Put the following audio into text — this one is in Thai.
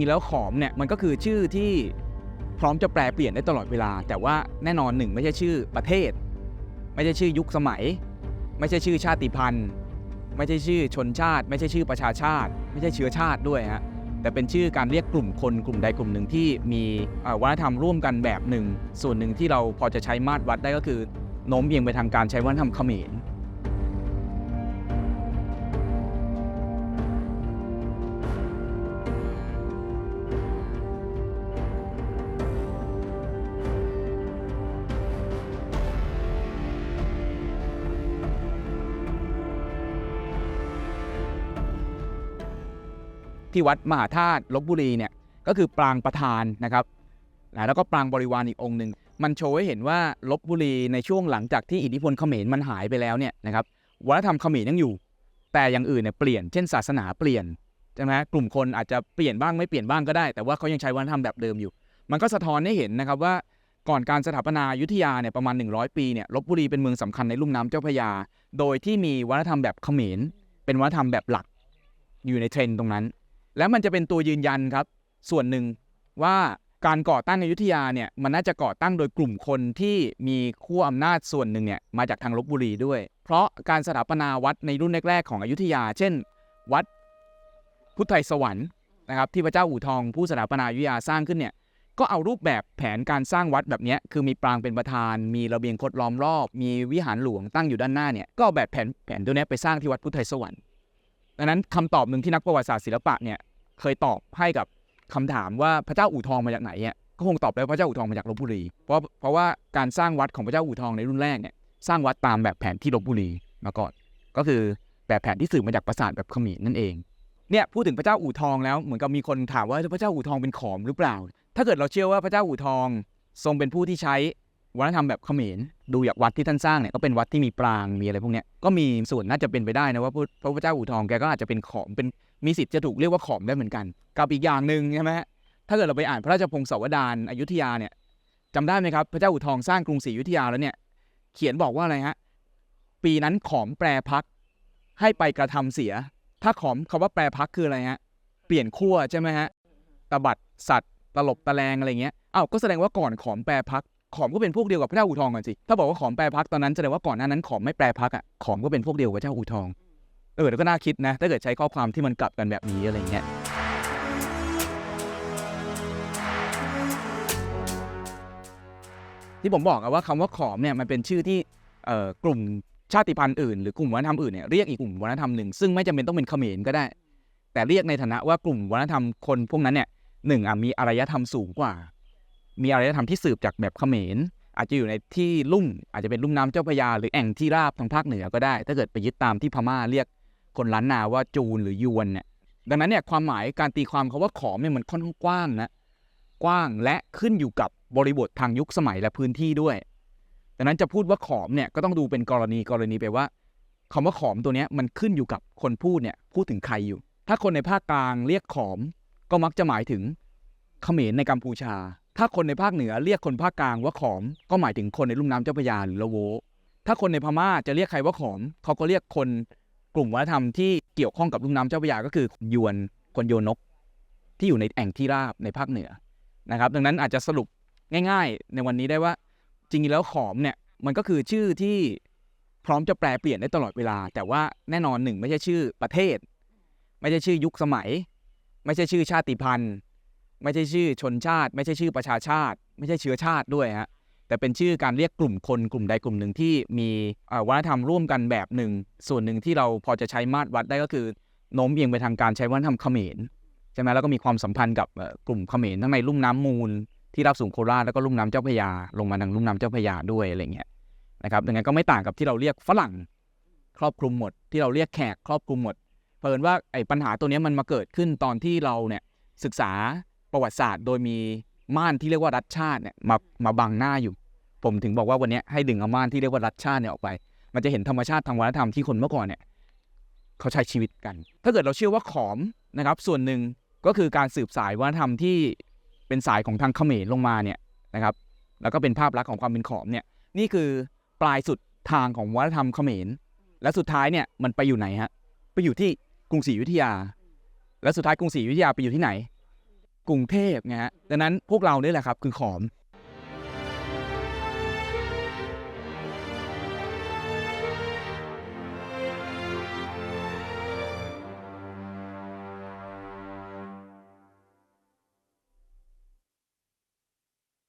ริงๆแล้วขอมเนี่ยมันก็คือชื่อที่พร้อมจะแปลเปลี่ยนได้ตลอดเวลา แต่ว่าแน่นอนหนึ่งไม่ใช่ชื่อประเทศ ไม่ใช่ชื่อยุคสมัย ไม่ใช่ชื่อชาติพันธุ์ ไม่ใช่ชื่อชนชาติ ไม่ใช่ชื่อประชาชาติ ไม่ใช่เชื้อชาติด้วยฮะแต่เป็นชื่อการเรียกกลุ่มคนกลุ่มใดกลุ่มหนึ่งที่มีวัฒนธรรมร่วมกันแบบหนึ่ง ส่วนหนึ่งที่เราพอจะใช้มาตรวัดได้ก็คือโน้มเอียงไปทางการใช้วัฒนธรรมเขมร ที่วัดมหาธาตุลบบุรีเนี่ยก็คือปรางประธานนะครับแล้วก็ปรางบริวารอีกองค์หนึ่งมันโชว์ให้เห็นว่าลบบุรีในช่วงหลังจากที่อิทธิพลเขมรมันหายไปแล้วเนี่ยนะครับวัฒนธรรมเขมรยังอยู่ แต่อย่างอื่นเนี่ยเปลี่ยนเช่นศาสนาเปลี่ยนใช่ไหมกลุ่มคนอาจจะเปลี่ยนบ้างไม่เปลี่ยนบ้างก็ได้ แต่ว่าเขายังใช้วัฒนธรรมแบบเดิมอยู่ มันก็สะท้อนให้เห็นนะครับว่าก่อนการสถาปนายุทธยาเนี่ยประมาณ 100 ปีเนี่ยลบบุรีเป็นเมืองสำคัญในลุ่มน้ำเจ้าพระยา โดยที่มีวัฒนธรรมแบบเขมร เป็นวัฒนธรรมแบบหลักอยู่ในเทรนด์ตรงนั้น แล้วมันจะเป็นตัวยืนยันครับ ส่วนหนึ่งว่าการก่อตั้งอยุธยาเนี่ยมันน่าจะก่อตั้งโดยกลุ่มคนที่มีขั้วอำนาจส่วนหนึ่งเนี่ยมาจากทางลบบุรีด้วย เพราะการสถาปนาวัดในรุ่นแรกๆของอยุธยา เช่น วัดพุทธไทยสวรรค์นะครับที่พระเจ้าอู่ทองผู้สถาปนาอยุธยาสร้างขึ้นเนี่ยก็เอารูปแบบแผนการสร้างวัดแบบนี้คือมีปรางเป็นประธาน มีระเบียงคดล้อมรอบ มีวิหารหลวงตั้งอยู่ด้านหน้าเนี่ยก็แบบแผนแผนตัวนี้ไปสร้างที่วัดพุทธไทยสวรรค์ ดังนั้นคำตอบหนึ่งที่นักประวัติศาสตร์ศิลปะเนี่ยเคยตอบให้กับคำถามว่าพระเจ้าอู่ทองมาจากไหนเนี่ยก็คงตอบได้ว่าพระเจ้าอู่ทองมาจากลบบุรี เพราะเพราะว่าการสร้างวัดของพระเจ้าอู่ทองในรุ่นแรกเนี่ยสร้างวัดตามแบบแผนที่ลบบุรีมาก่อน ก็คือแบบแผนที่สืบมาจากปราสาทแบบเขมรนั่นเองเนี่ยพูดถึงพระเจ้าอู่ทองแล้วเหมือนกับมีคนถามว่าพระเจ้าอู่ทองเป็นขอมหรือเปล่า ถ้าเกิดเราเชื่อว่าพระเจ้าอู่ทองทรงเป็นผู้ที่ใช้ วัฒนธรรมแบบเขมรดูจากวัดที่ท่านสร้างเนี่ยก็เป็นวัดที่มีปรางมีอะไรพวกเนี้ยก็มีส่วนน่าจะเป็นไปได้นะว่าพระพระเจ้าอู่ทองแกก็อาจจะเป็นขอมเป็นมีสิทธิ์จะถูกเรียกว่าขอมได้เหมือนกัน กับอีกอย่างหนึ่งใช่ไหมฮะถ้าเกิดเราไปอ่านพระราชพงศาวดารอยุธยาเนี่ยจำได้ไหมครับพระเจ้าอู่ทองสร้างกรุงศรีอยุธยาแล้วเนี่ยเขียนบอกว่าอะไรฮะปีนั้นขอมแปรพักให้ไปกระทำเสีย ถ้าขอมคาว่าแปรพักคืออะไรฮะเปลี่ยนขั้วใช่ไหมฮะตบัดสัตว์ตลบตะแลงอะไรเงี้ยอ้าวก็แสดงว่าก่อนขอมแปรพัก ขอมก็เป็นพวกเดียวกับพระเจ้าอู่ทองกันสิ ถ้าบอกว่าขอมแปรพักตอนนั้นแสดงว่าก่อนหน้านั้นขอมไม่แปรพักอะ ขอมก็เป็นพวกเดียวกับพระเจ้าอู่ทอง เออแล้วก็น่าคิดนะ ถ้าเกิดใช้ข้อความที่มันกลับกันแบบนี้อะไรเงี้ย ที่ผมบอกอะว่าคำว่าขอมเนี่ยมันเป็นชื่อที่เอ่อกลุ่มชาติพันธุ์อื่นหรือกลุ่มวัฒนธรรมอื่นเนี่ยเรียกอีกกลุ่มวัฒนธรรมหนึ่งซึ่งไม่จำเป็นต้องเป็นเขมรก็ได้ แต่เรียกในฐานะว่ากลุ่มวัฒนธรรมคนพวกนั้นเนี่ยหนึ่งอะมีอารยธรรมสูงกว่า มีอารยธรรมที่สืบจากแบบเขมร อาจจะอยู่ในที่ลุ่ม อาจจะเป็นลุ่มน้ำเจ้าพระยา หรือแอ่งที่ราบทางภาคเหนือก็ได้ ถ้าเกิดไปยึดตามที่พม่าเรียกคนล้านนาว่าจูนหรือยวนเนี่ยดังนั้นเนี่ยความหมายการตีความคาว่าขอมเนี่ยมันค่อนข้างกว้างนะกว้างและขึ้นอยู่กับบริบททางยุคสมัยและพื้นที่ด้วย ดังนั้นจะพูดว่าขอมเนี่ยก็ต้องดูเป็นกรณีกรณีไปว่าคำว่าขอมตัวเนี้ยมันขึ้นอยู่กับคนพูดเนี่ยพูดถึงใครอยู่ ถ้าคนในภาคกลางเรียกขอม ก็มักจะหมายถึงเขมรในกัมพูชา ถ้าคนในภาคเหนือเรียกคนภาคกลางว่าขอม ก็หมายถึงคนในลุ่มน้ำเจ้าพระยาหรือละโว ถ้าคนในพม่าจะเรียกใครว่าขอม เขาก็เรียกคนกลุ่มวัฒนธรรมที่เกี่ยวข้องกับลุ่มน้ำเจ้าพระยาก็คือยวนคนโยนก ที่อยู่ในแอ่งที่ราบในภาคเหนือนะครับ ดังนั้นอาจจะสรุปง่าย ๆ ในวันนี้ได้ว่า จริงๆแล้วขอมเนี่ยมันก็คือชื่อที่พร้อมจะแปลเปลี่ยนได้ตลอดเวลา แต่ว่าแน่นอนหนึ่งไม่ใช่ชื่อประเทศ ไม่ใช่ชื่อยุคสมัย ไม่ใช่ชื่อชาติพันธุ์ ไม่ใช่ชื่อชนชาติ ไม่ใช่ชื่อประชาชาติ ไม่ใช่เชื้อชาติด้วยฮะแต่เป็นชื่อการเรียกกลุ่มคนกลุ่มใดกลุ่มหนึ่งที่มีวัฒนธรรมร่วมกันแบบหนึ่ง ส่วนหนึ่งที่เราพอจะใช้มาตรวัดได้ก็คือโน้มเอียงไปทางการใช้วัฒนธรรมเขมรใช่ไหมแล้วก็มีความสัมพันธ์กับกลุ่มเขมรทั้งในลุ่มน้ำมูล ที่รับสูงโคราชแล้วก็ลุ่มน้ำเจ้าพยา ลงมาทางลุ่มน้ำเจ้าพยาด้วยอะไรเงี้ยนะครับดังนั้นก็ไม่ต่างกับที่เราเรียกฝรั่งครอบคลุมหมด ที่เราเรียกแขกครอบคลุมหมดเพิ่นว่าไอ้ปัญหาตัวนี้มันมาเกิดขึ้นตอนที่เราเนี่ยศึกษา ประวัติศาสตร์โดยมีม่านที่เรียกว่ารัฐชาติเนี่ยมามาบังหน้าอยู่ ผมถึงบอกว่าวันนี้ให้ดึงเอาม่านที่เรียกว่ารัฐชาติเนี่ยออกไป มันจะเห็นธรรมชาติทางวัฒนธรรมที่คนเมื่อก่อนเนี่ยเขาใช้ชีวิตกัน ถ้าเกิดเราเชื่อว่าขอมนะครับ ส่วนหนึ่งก็คือการสืบสายวัฒนธรรมที่เป็นสายของทางเขมรลงมาเนี่ยนะครับ แล้วก็เป็นภาพลักษณ์ของความเป็นขอมเนี่ยนี่คือปลายสุดทางของวัฒนธรรมเขมร และสุดท้ายเนี่ยมันไปอยู่ไหนฮะไปอยู่ที่กรุงศรีอยุธยา และสุดท้ายกรุงศรีอยุธยาไปอยู่ที่ไหน กรุงเทพไงฮะดังนั้นพวกเรานี่แหละครับคือขอม